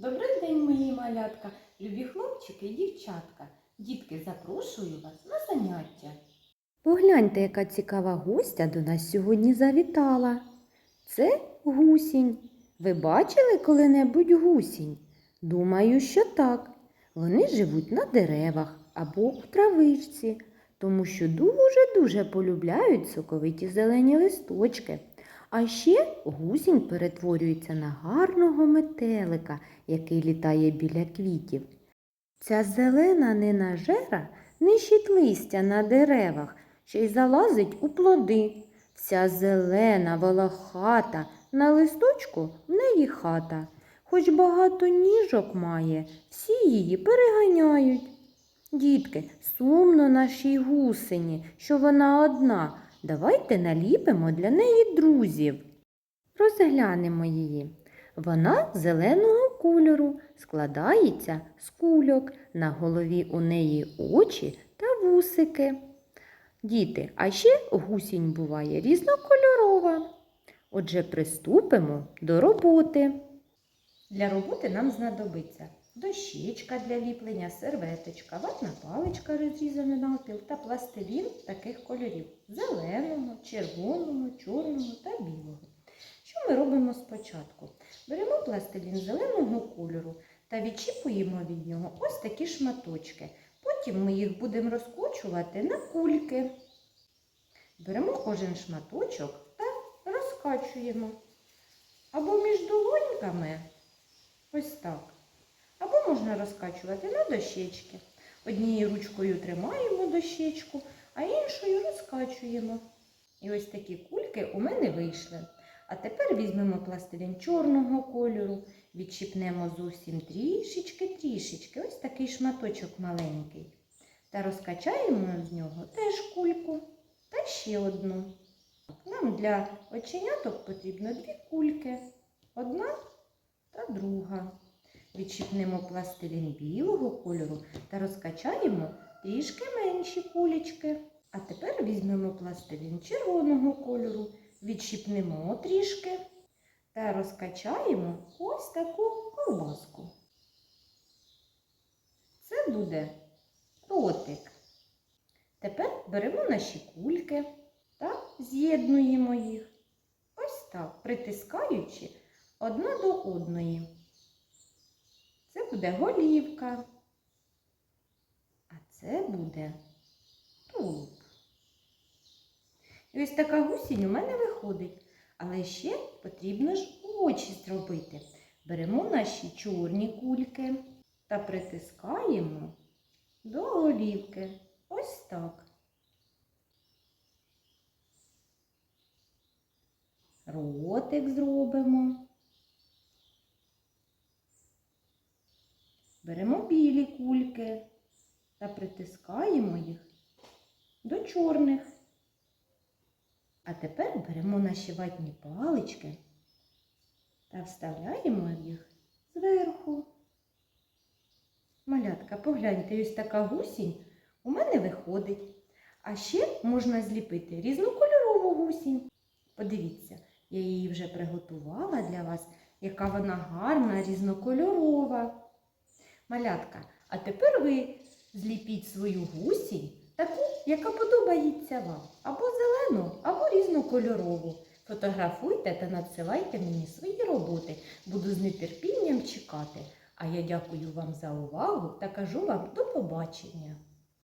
Добрий день, мої малятка, любі хлопчики і дівчатка. Дітки, запрошую вас на заняття. Погляньте, яка цікава гостя до нас сьогодні завітала. Це гусінь. Ви бачили коли-небудь гусінь? Думаю, що так. Вони живуть на деревах або у травичці, тому що дуже-дуже полюбляють соковиті зелені листочки. А ще гусінь перетворюється на гарного метелика, який літає біля квітів. Ця зелена ненажера нищить листя на деревах, ще й залазить у плоди. Вся зелена волохата на листочку в неї хата. Хоч багато ніжок має, всі її переганяють. Дітки, сумно нашій гусені, що вона одна. Давайте наліпимо для неї друзів. Розглянемо її. Вона зеленого кольору, складається з кульок. На голові у неї очі та вусики. Діти, а ще гусінь буває різнокольорова. Отже, приступимо до роботи. Для роботи нам знадобиться дощечка для ліплення, серветочка, ватна паличка розрізана навпіл та пластилін таких кольорів зеленого, червоного, чорного та білого. Що ми робимо спочатку? Беремо пластилін зеленого кольору та відчіпуємо від нього ось такі шматочки. Потім ми їх будемо розкочувати на кульки. Беремо кожен шматочок та розкачуємо. Або між долоньками, ось так. Або можна розкачувати на дощечки. Однією ручкою тримаємо дощечку, а іншою розкачуємо. І ось такі кульки у мене вийшли. А тепер візьмемо пластилін чорного кольору, відчіпнемо зовсім трішечки-трішечки, ось такий шматочок маленький. Та розкачаємо з нього теж кульку та ще одну. Нам для оченяток потрібно дві кульки. Одна та друга. Відчіпнемо пластилін білого кольору та розкачаємо трішки менші кулечки. А тепер візьмемо пластилін червоного кольору, відщіпнемо трішки та розкачаємо ось таку ковбаску. Це буде ротик. Тепер беремо наші кульки та з'єднуємо їх. Ось так, притискаючи одна до одної. Це буде голівка, а це буде тулуб. І ось така гусінь у мене виходить. Але ще потрібно ж очі зробити. Беремо наші чорні кульки та притискаємо до голівки. Ось так. Ротик зробимо. Беремо білі кульки та притискаємо їх до чорних. А тепер беремо наші ватні палички та вставляємо їх зверху. Малятка, погляньте, ось така гусінь у мене виходить. А ще можна зліпити різнокольорову гусінь. Подивіться, я її вже приготувала для вас, яка вона гарна, різнокольорова. Малятка, а тепер ви зліпіть свою гусінь, таку, яка подобається вам, або зелену, або різнокольорову. Фотографуйте та надсилайте мені свої роботи. Буду з нетерпінням чекати. А я дякую вам за увагу та кажу вам до побачення.